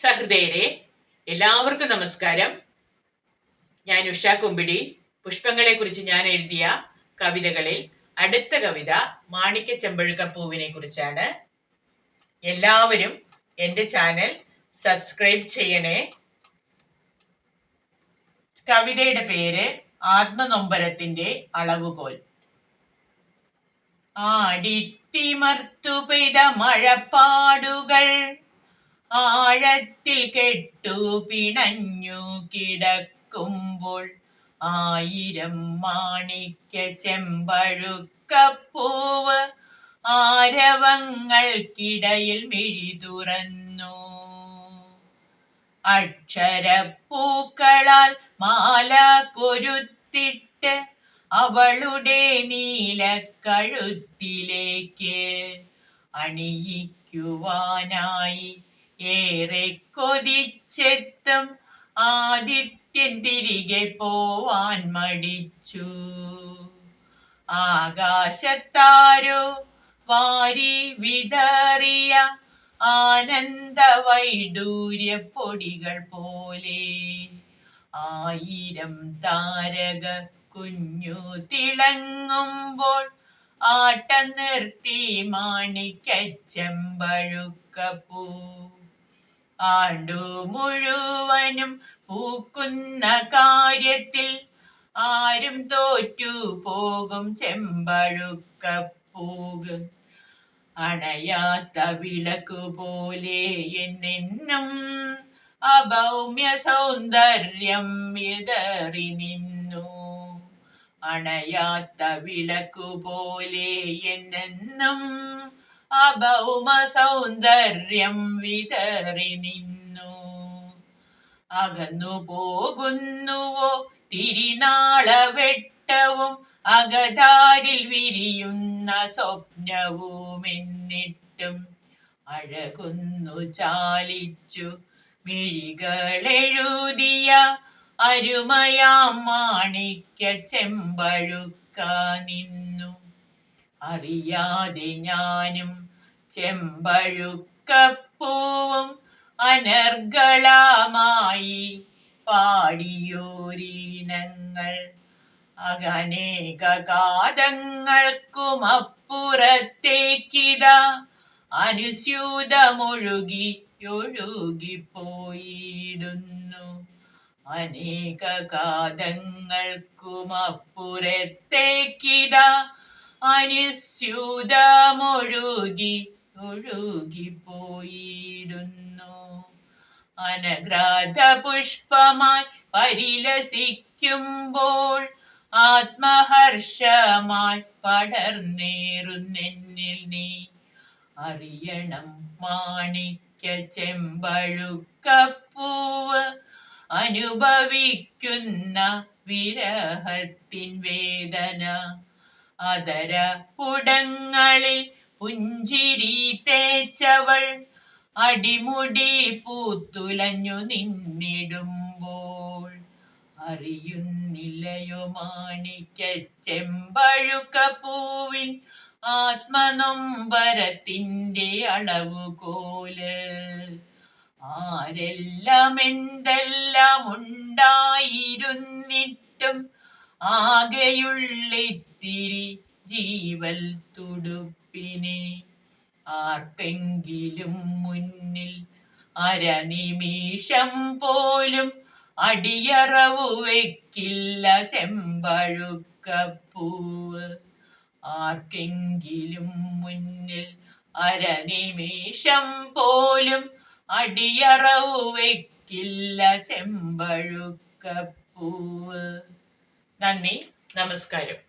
സഹൃദയരെ എല്ലാവർക്കും നമസ്കാരം. ഞാൻ ഉഷ കുമ്പിടി. പുഷ്പങ്ങളെ കുറിച്ച് ഞാൻ എഴുതിയ കവിതകളിൽ അടുത്ത കവിത മാണിക്യ ചെമ്പഴുക്ക പൂവിനെ കുറിച്ചാണ്. എല്ലാവരും എന്റെ ചാനൽ സബ്സ്ക്രൈബ് ചെയ്യണേ. കവിതയുടെ പേര് ആത്മനൊമ്പരത്തിന്റെ അളവുകോൽ. ആടിത്തിമർത്തു പെയ്ത മഴപ്പാടുകൾ ആഴത്തിൽ കെട്ടു പിണഞ്ഞു കിടക്കുമ്പോൾ ആയിരം മാണിക്യ ചെമ്പഴുക്കപ്പൂവ് ആരവങ്ങൾക്കിടയിൽ മിഴി തുറന്നു. അക്ഷരപ്പൂക്കളാൽ മാല കൊരുത്തിട്ട് അവളുടെ നീലക്കഴുത്തിലേക്ക് അണിയിക്കുവാനായി ഏറെ കൊതിച്ചെത്തും ആദിത്യൻ തിരികെ പോവാൻ മടിച്ചു. ആകാശത്താരോ വാരി വിതറിയ ആനന്ദ വൈഡൂര്യ പൊടികൾ പോലെ ആയിരം താരക കുഞ്ഞു തിളങ്ങുമ്പോൾ ആട്ടം നിർത്തി മാണിക്കച്ചെമ്പഴുക്കപ്പൂ ആണ്ടു മുഴുവനും പൂക്കുന്ന കാര്യത്തിൽ ആരും തോറ്റു പോകും ചെമ്പഴുക്കപ്പൂവ്. അണയാത്ത വിളക്കു പോലെ എന്നെന്നും അഭൗമ്യ സൗന്ദര്യം വിതറി നിന്നു. അണയാത്ത വിളക്കു പോലെ എന്നെന്നും അഭൗമ സൗന്ദര്യം വിതറി നിന്നു. അകന്നു പോകുന്നുവോ? തിരിനാള വെട്ടവും അകതാരിൽ വിരിയുന്ന സ്വപ്നവും എന്നിട്ടും അഴകുന്നു ചാലിച്ചു മിഴികളെഴുതിയ അരുമയാ മാണിക്യ ചെമ്പഴുക്ക നിന്നു. അറിയാതെ ഞാനും ചെമ്പഴുക്കപ്പൂവും അനർഗളമായി പാടിയോരീനങ്ങൾ. അനേക കാതങ്ങൾക്കുമപ്പുറത്തേക്കിത അനുസ്യൂതമൊഴുകി ഒഴുകിപ്പോയിടുന്നു. അനേക കാതങ്ങൾക്കുമപ്പുറത്തേക്കിതാ അനുസ്യൂതമൊഴുകി ഒഴുകിപ്പോയിടുന്നു. അനഗ്രാത പുഷ്പമായി പരിലസിക്കുമ്പോൾ ആത്മഹർഷമായി പടർന്നേറുന്നെന്നിൽ നീ അറിയണം. മാണിക്യ ചെമ്പഴുക്കപ്പൂവ് അനുഭവിക്കുന്ന വിരഹത്തിൻ വേദന. അതര പുടങ്ങളിൽ പുഞ്ചിരി തേച്ചവൾ. അടിമുടി പൂത്തുലഞ്ഞു നിന്നിടുമ്പോൾ അറിയുന്നില്ലയോ മാണിക്ക ചെമ്പഴുക്ക പൂവിൻ ആത്മനൊമ്പരത്തിന്റെ അളവുകോൽ. ആരെല്ലാം എന്തെല്ലാം ഉണ്ടായിരുന്നിട്ടും ആകെയുള്ളിത്തിരി ജീവൽ തുടുപ്പിനെ ആർക്കെങ്കിലും മുന്നിൽ അരനിമിഷം പോലും അടിയറവു വെക്കില്ല ചെമ്പഴുക്കപ്പൂവ്. ആർക്കെങ്കിലും മുന്നിൽ അരനിമിഷം പോലും അടിയറവു വെക്കില്ല ചെമ്പഴുക്കപ്പൂവ്. നന്ദി നമസ്കാരം.